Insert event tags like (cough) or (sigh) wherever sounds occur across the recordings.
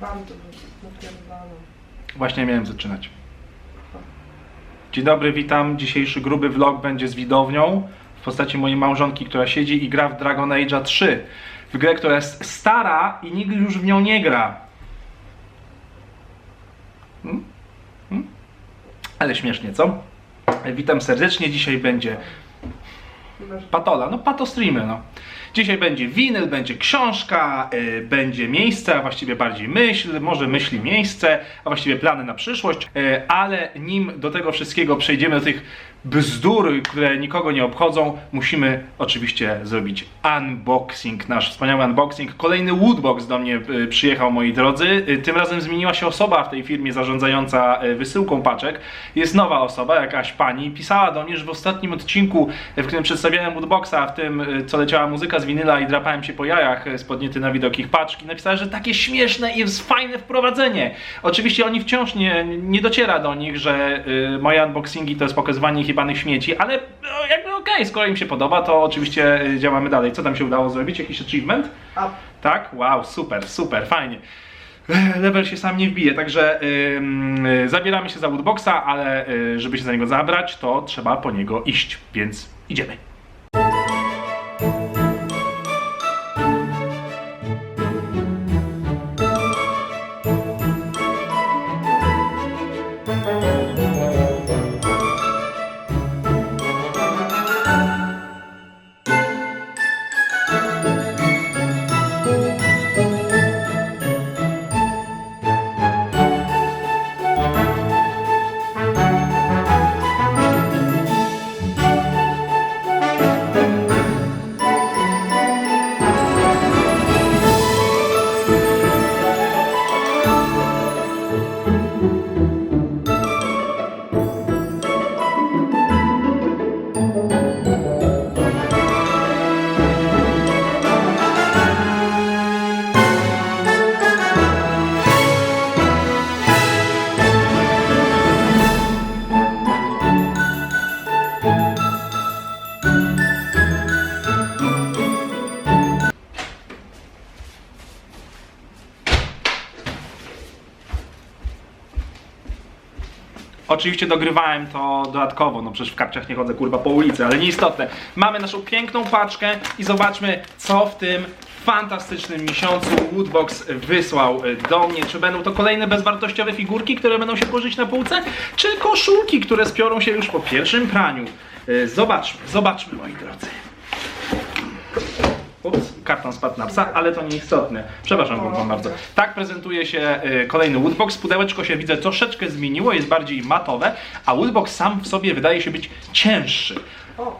Bardzo napierdalą. Właśnie miałem zaczynać. Dzień dobry, witam. Dzisiejszy gruby vlog będzie z widownią w postaci mojej małżonki, która siedzi i gra w Dragon Age 3. W grę, która jest stara i nikt już w nią nie gra. Hmm? Hmm? Ale śmiesznie, co? Witam serdecznie. Dzisiaj będzie Patola, no pato streamy, no. Dzisiaj będzie winyl, będzie książka, y, będzie miejsce, a właściwie bardziej myśl, może myśli miejsce, a właściwie plany na przyszłość, y, ale nim do tego wszystkiego przejdziemy, do tych bzdur, które nikogo nie obchodzą, musimy oczywiście zrobić unboxing, nasz wspaniały unboxing. Kolejny Woodbox do mnie y, przyjechał, moi drodzy. Y, Tym razem zmieniła się osoba w tej firmie zarządzająca y, wysyłką paczek. Jest nowa osoba, jakaś pani. Pisała do mnie, że w ostatnim odcinku, w którym przedstawiałem Woodboxa, w tym co leciała muzyka z winyla i drapałem się po jajach y, z podniety na widok ich paczki, napisała, że takie śmieszne i fajne wprowadzenie. Oczywiście oni wciąż nie, nie dociera do nich, że y, moje unboxingi to jest pokazywanie ich jebanych śmieci, ale no, jakby okej, skoro im się podoba, to oczywiście działamy dalej. Co tam się udało zrobić? Jakiś achievement? Up. Tak? Wow, super, super, fajnie. Level się sam nie wbije, także ym, y, zabieramy się za Woodboxa, ale y, żeby się za niego zabrać, to trzeba po niego iść, więc idziemy. Oczywiście dogrywałem to dodatkowo, no przecież w kapciach nie chodzę kurwa po ulicy, ale nieistotne. Mamy naszą piękną paczkę i zobaczmy co w tym fantastycznym miesiącu Woodbox wysłał y, do mnie. Czy będą to kolejne bezwartościowe figurki, które będą się położyć na półce, czy koszulki, które spiorą się już po pierwszym praniu. Y, Zobaczmy, zobaczmy moi drodzy. Karton spadł na psa, ale to nieistotne. Przepraszam wam bardzo. Tak prezentuje się y, kolejny Woodbox. Pudełeczko się widzę troszeczkę zmieniło, jest bardziej matowe, a Woodbox sam w sobie wydaje się być cięższy.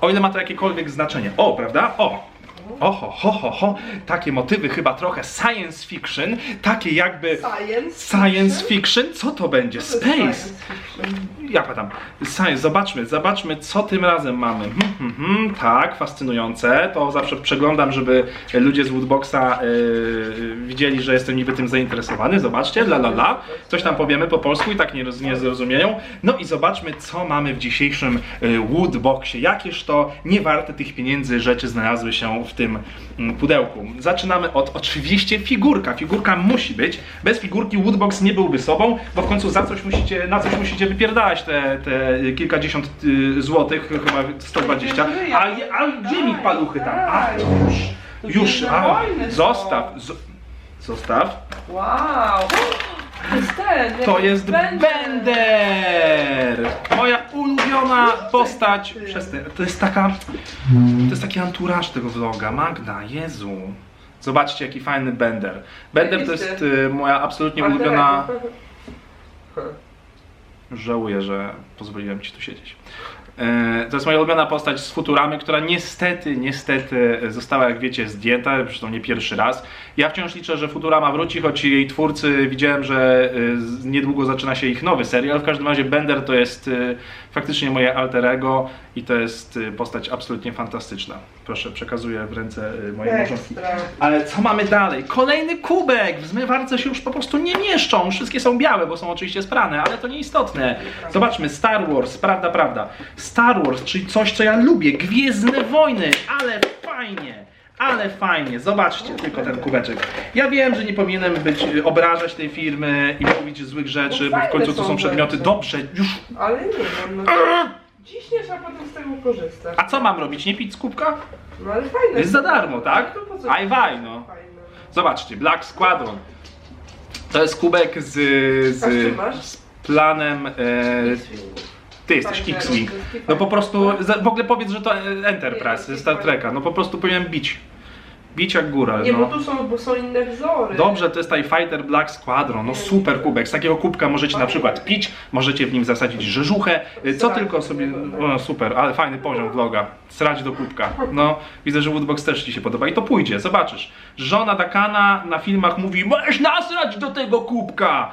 O ile ma to jakiekolwiek znaczenie. O, prawda? O! Oho, ho, ho, ho. Takie motywy chyba trochę science fiction, takie jakby Science. science fiction. Co to będzie? Space. science fiction. Ja pytam, Science, zobaczmy, zobaczmy, co tym razem mamy. Hmm, hmm, hmm, tak, fascynujące. To zawsze przeglądam, żeby ludzie z Woodboxa yy, widzieli, że jestem niby tym zainteresowany. Zobaczcie, la la la. Coś tam powiemy po polsku i tak nie, nie zrozumieją. No i zobaczmy, co mamy w dzisiejszym yy, Woodboxie. Jakież to niewarte tych pieniędzy rzeczy znalazły się w tym mm, pudełku. Zaczynamy od oczywiście figurka. Figurka musi być. Bez figurki Woodbox nie byłby sobą, bo w końcu za coś musicie, na coś musicie wypierdalać te, te kilkadziesiąt y, złotych, chyba 120. A, a gdzie mi paluchy tam? A, już, już, a, zostaw, z, zostaw. Wow. To jest ten. To jest Bender! Moja ulubiona postać przez te, To jest taka. To jest taki anturaż tego vloga. Magda, Jezu. Zobaczcie, jaki fajny Bender. Bender to jest y, moja absolutnie ulubiona. (laughs) Żałuję, że pozwoliłem ci tu siedzieć. E, To jest moja ulubiona postać z Futuramy, która niestety, niestety została, jak wiecie, zdjęta, zresztą nie pierwszy raz. Ja wciąż liczę, że Futurama wróci, choć jej twórcy widziałem, że e, niedługo zaczyna się ich nowy serial. W każdym razie Bender to jest e, faktycznie moje alter ego i to jest postać absolutnie fantastyczna. Proszę, przekazuję w ręce e, mojej małżonki. Ale co mamy dalej? Kolejny kubek! W zmywarce się już po prostu nie mieszczą. Wszystkie są białe, bo są oczywiście sprane, ale to nieistotne. Zobaczmy, Star Wars, prawda, prawda. Star Wars, czyli coś, co ja lubię. Gwiezdne wojny, ale fajnie. ale fajnie, zobaczcie tylko ten kubeczek. Ja wiem, że nie powinienem być, y, obrażać tej firmy i mówić złych rzeczy, bo w końcu to są przedmioty. Dobrze, już. Ale nie wiem, no. Ciśniesz, a potem z tego korzystasz. A co mam robić? Nie pić z kubka? No ale fajne. Jest za darmo, tak? No to po co- Aj waj, no. Fajne, no. Zobaczcie, Black Squadron. To jest kubek z, A z czym z, masz? z planem. E, ty jesteś Fajne, X-Wing. rozgrywki No po fajne. prostu, za- w ogóle powiedz, że to e, Enterprise ze Star Treka. No po prostu powinien bić. Bić jak góra. Nie, bo No. tu są, bo są inne wzory. Dobrze, to jest TIE Fighter Black Squadron, no super kubek. Z takiego kubka możecie na przykład pić, możecie w nim zasadzić rzeżuchę, y, co Srać tylko sobie... O, super, ale fajny poziom vloga. Srać do kubka. No, widzę, że Woodbox też Ci się podoba i to pójdzie, zobaczysz. Żona Dakana na filmach mówi, możesz nasrać do tego kubka!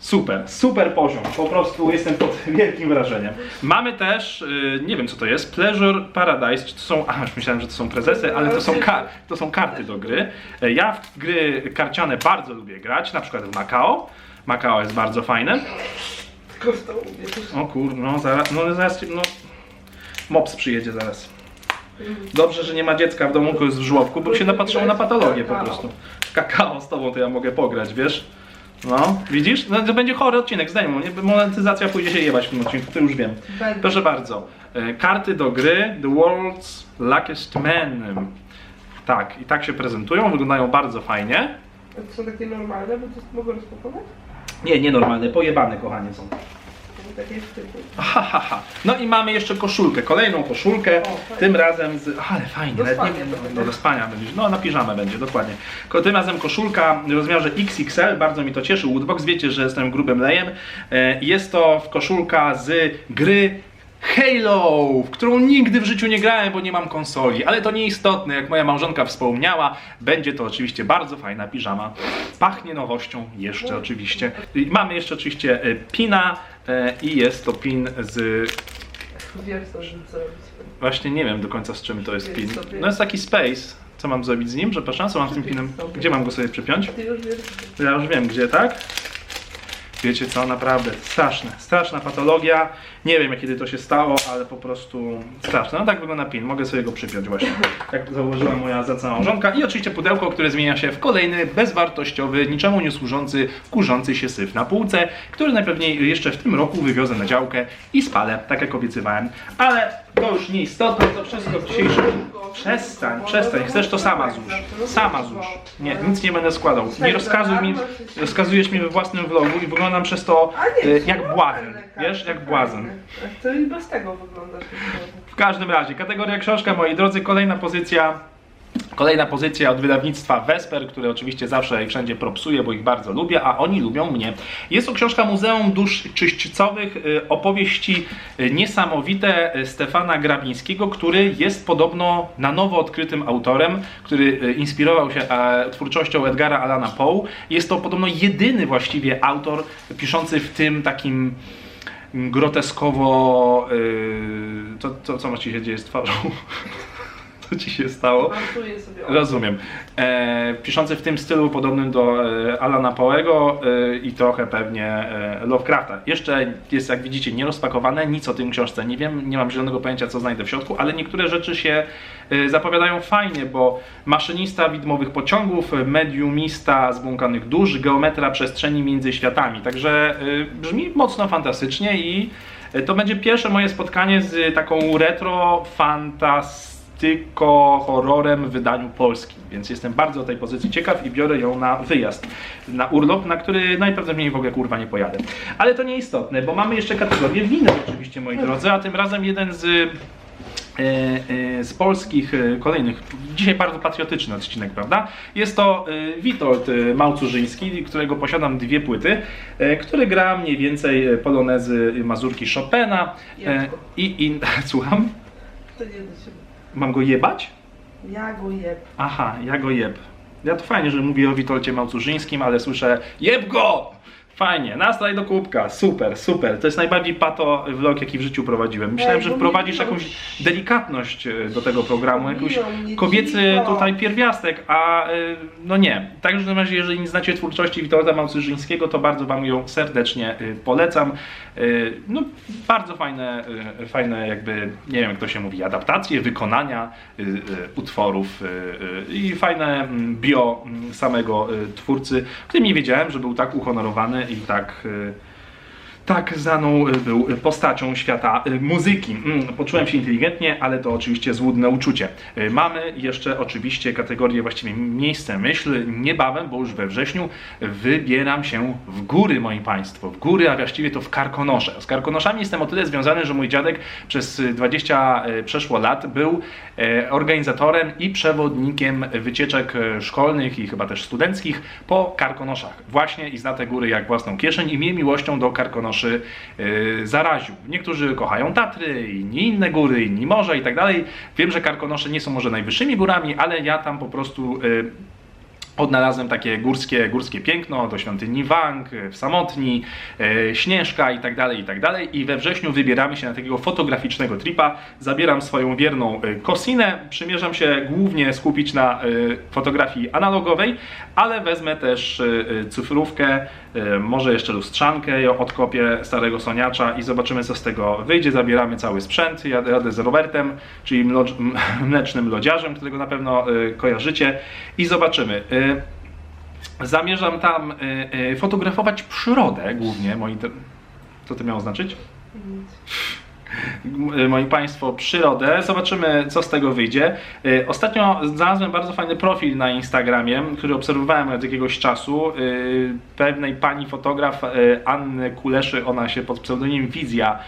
Super, super poziom. Po prostu jestem pod (laughs) wielkim wrażeniem. Mamy też, y, nie wiem co to jest, Pleasure Paradise. Czy to są, a już myślałem, że to są prezesy, ale to są, ka- to są karty do gry. E, Ja w gry karciane bardzo lubię grać, na przykład w Macao. Macao jest bardzo fajne. O kur, no zaraz, no zaraz, no. Mops przyjedzie zaraz. Dobrze, że nie ma dziecka w domu, tylko jest w żłobku, bo się napatrzyło na patologię po prostu. Kakao z tobą to ja mogę pograć, wiesz? No, widzisz? No, to będzie chory odcinek, zdejmę. Nie, monetyzacja pójdzie się jebać w tym odcinku, to już wiem. Będę. Proszę bardzo. E, Karty do gry The World's Luckiest Man. Tak, i tak się prezentują, wyglądają bardzo fajnie. A To są takie normalne, bo to mogę rozpakować? Nie, nienormalne, pojebane kochanie są. Typu. Ha, ha, ha. No i mamy jeszcze koszulkę, kolejną koszulkę, O, tym razem z... Ale fajnie, Do nawet nie spania to będzie. no, do spania będzie, no na piżamę będzie, dokładnie. Ko- Tym razem koszulka w rozmiarze XXL, bardzo mi to cieszy, Woodbox, wiecie, że jestem grubym lejem. E, Jest to koszulka z gry Halo, w którą nigdy w życiu nie grałem, bo nie mam konsoli, ale to nieistotne, jak moja małżonka wspomniała, będzie to oczywiście bardzo fajna piżama. Pachnie nowością jeszcze oczywiście. I Mamy jeszcze oczywiście e, pina e, i jest to pin z Wiem co żeby zrobić. Właśnie nie wiem do końca z czym to jest pin. No jest taki space. Co mam zrobić z nim? Przepraszam, co mam z tym pinem? Gdzie mam go sobie przypiąć? Ty już wiesz. Ja już wiem gdzie, tak? Wiecie co, naprawdę straszne, straszna patologia. Nie wiem kiedy to się stało, ale po prostu straszne. No tak wygląda pin, mogę sobie go przypiąć właśnie. Jak założyła moja zacna małżonka. I oczywiście pudełko, które zmienia się w kolejny bezwartościowy, niczemu nie służący, kurzący się syf na półce, który najpewniej jeszcze w tym roku wywiozę na działkę i spalę, tak jak obiecywałem. Ale to już nieistotne, to wszystko w dzisiejszym... Przestań, przestań, chcesz to sama złóż. Sama złóż. Nie, nic nie będę składał. Nie rozkazuj mi, rozkazujesz mi we własnym vlogu i wyglądam przez to nie, są jak błazen. Wiesz, jak błazen. fajne. A to i bez tego wygląda. W każdym razie, kategoria książka, moi drodzy, kolejna pozycja. Kolejna pozycja od wydawnictwa Vesper, które oczywiście zawsze i wszędzie propsuję, bo ich bardzo lubię, a oni lubią mnie. Jest to książka Muzeum Dusz Czyśćcowych, y, opowieści y, niesamowite y, Stefana Grabińskiego, który jest podobno na nowo odkrytym autorem, który inspirował się twórczością Edgara Allana Poe. Jest to podobno jedyny właściwie autor piszący w tym takim groteskowo... Yy, to, to, co ma ci się dzieje z twarzą? (laughs) Co ci się stało? Rozumiem. E, piszący w tym stylu podobnym do e, Alana Poe'ego e, i trochę pewnie e, Lovecrafta. Jeszcze jest, jak widzicie, nierozpakowane, nic o tym książce nie wiem, nie mam zielonego pojęcia, co znajdę w środku, ale niektóre rzeczy się e, zapowiadają fajnie, bo maszynista widmowych pociągów, mediumista zbłąkanych dusz, geometra przestrzeni między światami. Także e, brzmi mocno fantastycznie i e, to będzie pierwsze moje spotkanie z taką retro fantas tylko horrorem w wydaniu polskim, więc jestem bardzo tej pozycji ciekaw i biorę ją na wyjazd, na urlop, na który najprawdopodobniej w ogóle kurwa nie pojadę. Ale to nieistotne, bo mamy jeszcze kategorię winy oczywiście, moi drodzy, a tym razem jeden z e, e, z polskich e, kolejnych, dzisiaj bardzo patriotyczny odcinek, prawda? Jest to Witold Małcurzyński, którego posiadam dwie płyty, który gra mniej więcej polonezy mazurki Chopina i, i (laughs) słucham, To nie. Mam go jebać? Ja go jeb. Aha, ja go jeb. Ja to fajnie, że mówię o Witolcie Małcurzyńskim, ale słyszę jeb go! Fajnie, nastraj do kubka, super, super. To jest najbardziej pato vlog, jaki w życiu prowadziłem. Myślałem, że wprowadzisz jakąś delikatność e, do tego programu, jakiś kobiecy tutaj pierwiastek, a e, no nie. W każdym razie, jeżeli nie znacie twórczości Witolda Małcyżyńskiego, to bardzo Wam ją serdecznie e, polecam. No, bardzo fajne, fajne jakby, nie wiem jak to się mówi, adaptacje, wykonania utworów i fajne mm, bio mm, samego twórcy, o którym nie wiedziałem, że był tak uhonorowany i tak e, tak znaną y, był postacią świata y, muzyki. Mm, Poczułem się inteligentnie, ale to oczywiście złudne uczucie. Y, Mamy jeszcze oczywiście kategorię właściwie miejsce myśl. Niebawem, bo już we wrześniu wybieram się w góry, moi państwo. W góry, a właściwie to w Karkonosze. Z Karkonoszami jestem o tyle związany, że mój dziadek przez y, 20 y, przeszło lat był organizatorem i przewodnikiem wycieczek szkolnych i chyba też studenckich po Karkonoszach. Właśnie i zna te góry jak własną kieszeń i mnie miłością do Karkonoszy e, zaraził. Niektórzy kochają Tatry, inni inne góry, inni morza i tak dalej. Wiem, że Karkonosze nie są może najwyższymi górami, ale ja tam po prostu e, Odnalazłem takie górskie, górskie piękno do świątyni Wang, w Samotni, Śnieżka i tak dalej, i tak dalej. I we wrześniu wybieramy się na takiego fotograficznego tripa. Zabieram swoją wierną Kosinę, przymierzam się głównie skupić na fotografii analogowej, ale wezmę też cyfrówkę, może jeszcze lustrzankę, ja odkopię starego soniacza i zobaczymy co z tego wyjdzie. Zabieramy cały sprzęt, jadę, jadę z Robertem, czyli mlodż, (laughs) m- mlecznym lodziarzem, którego na pewno e, kojarzycie i zobaczymy. E, Zamierzam tam e, e, fotografować przyrodę głównie, moi... Co to miało znaczyć? M- Moi Państwo, przyrodę. Zobaczymy, co z tego wyjdzie. E, Ostatnio znalazłem bardzo fajny profil na Instagramie, który obserwowałem od jakiegoś czasu. E, Pewnej pani fotograf e, Anny Kuleszy, ona się pod pseudonim Wizja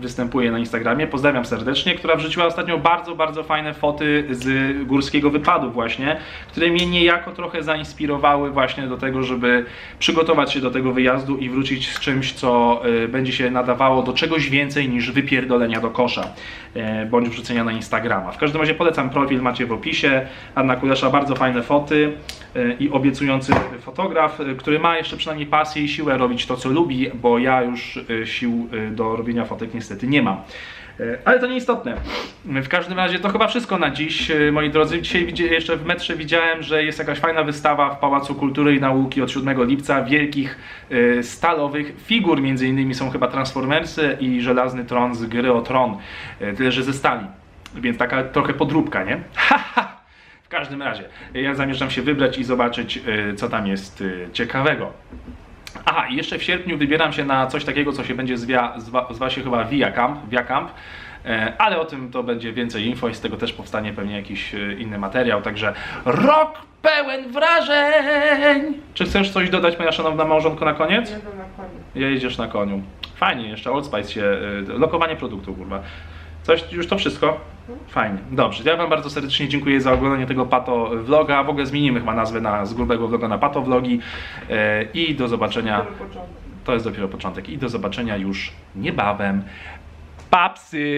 występuje na Instagramie. Pozdrawiam serdecznie, która wrzuciła ostatnio bardzo, bardzo fajne foty z górskiego wypadu właśnie, które mnie niejako trochę zainspirowały właśnie do tego, żeby przygotować się do tego wyjazdu i wrócić z czymś, co będzie się nadawało do czegoś więcej niż wypierdolenia do kosza e, bądź wrzucenia na Instagrama. W każdym razie polecam profil, macie w opisie. Anna Kulesza, bardzo fajne foty e, i obiecujący fotograf, e, który ma jeszcze przynajmniej pasję i siłę robić to, co lubi, bo ja już sił do robienia fotek niestety nie mam. E, Ale to nieistotne. W każdym razie to chyba wszystko na dziś, e, moi drodzy. Dzisiaj jeszcze w metrze widziałem, że jest jakaś fajna wystawa w Pałacu Kultury i Nauki od 7 lipca wielkich e, stalowych figur. Między innymi są chyba Transformersy i Żelazny Tron z gry o Tron. Tyle, że ze stali. Więc taka trochę podróbka, nie? (laughs) Ha, ha. W każdym razie, ja zamierzam się wybrać i zobaczyć, co tam jest ciekawego. Aha, i jeszcze w sierpniu wybieram się na coś takiego, co się będzie zwa, zwa, zwa się chyba Via Camp, Via Camp. E, Ale o tym to będzie więcej info i z tego też powstanie pewnie jakiś e, inny materiał, także rok pełen wrażeń! Czy chcesz coś dodać, moja szanowna małżonko, na koniec? Jadę na koniec. Ja jedziesz na koniu. Fajnie, jeszcze Old Spice się, y, lokowanie produktu, kurwa. Coś, już to wszystko? Fajnie, dobrze. Ja Wam bardzo serdecznie dziękuję za oglądanie tego Pato Vloga. W ogóle zmienimy chyba nazwę na, z grubego vloga na Pato Vlogi. E, I do zobaczenia. To jest dopiero początek. I do zobaczenia już niebawem. Papsy!